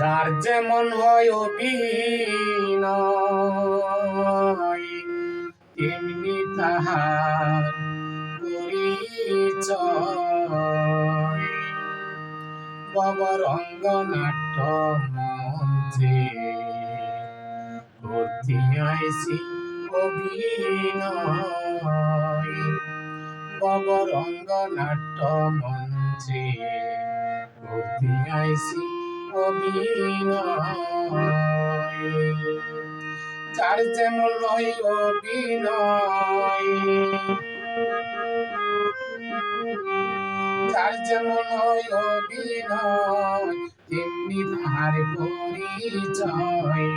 যার যেমন হয় অভিনয়, তেমনি তাহার পরিচয়। ববরঙ্গ নাট্য মঞ্চে করতে আইসি অভিনয় নাট্য মঞ্চে করতে আইসি নয় অভিনয় যার যেমন হয় অভিনয় তেমনি তাহার পরিচয়।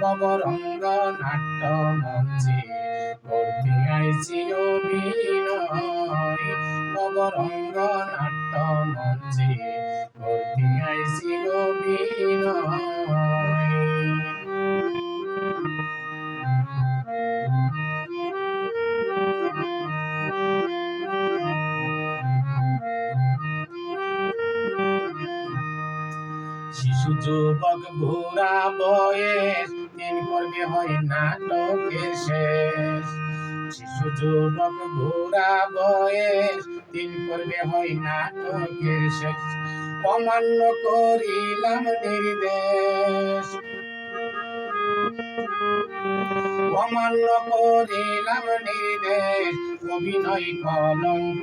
ববরঙ্গ নাট্য মঞ্চে করতে আইছি অভিনয় ববরঙ্গ নাট্য মঞ্চে করতে অভিনয় শিশু যুবক ভোরা বয়স তিন পর্বে হয় নাটকের শেষ। শিশু যুবক ভোরা বয়স তিন পর্বে হয় নাটকের শেষ। অমান্য করিলাম নির্দেশ। অমান্য করিলাম নির্দেশ, অভিনয় কলঙ্কময়।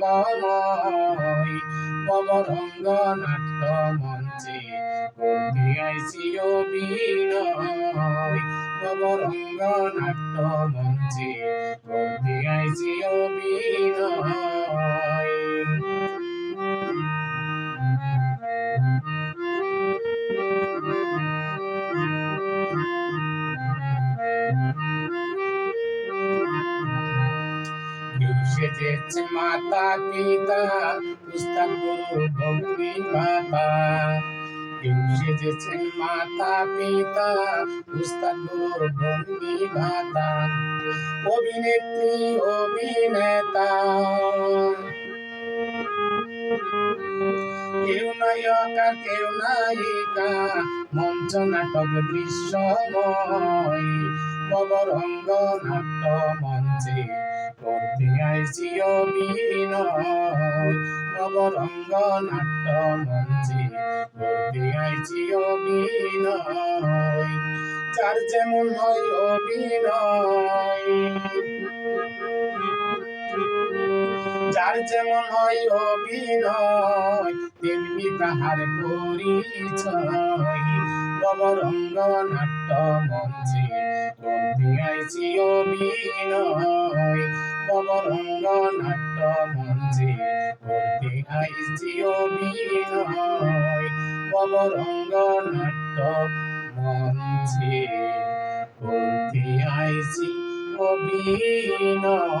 পবরঙ্গ নাট্য মঞ্চে করতে আইসি পবরঙ্গ নাট্য মঞ্চে করতে আইসি অভিনয় সেজেছে মাতা পিতা পুস্তক গুরু ভক্তি মাতা। কেউ সেজেছেন মাতা পিতা গুরু ভক্তি মাতা অভিনেত্রী অভিনেতা কেউ নায়ক কেউ নায়িকা মঞ্চ নাটক দৃশ্যময় ববরঙ্গ নাট্য মঞ্চে করতে আইছি অভিনয় ববরঙ্গ নাট্য মঞ্চে করতে আইছি অভিনয়। যার যেমন হয় অভিনয়। যার যেমন হয় অভিনয়, তেমনি তাহার পরিচয়। ববরঙ্গ নাট্য মঞ্চে করতে আইছি অভিনয়। ববরঙ্গ নাট্য মঞ্চে করতে আইছি অভিনয়। ববরঙ্গ নাট্য মঞ্চে করতে আইছি অভিনয়।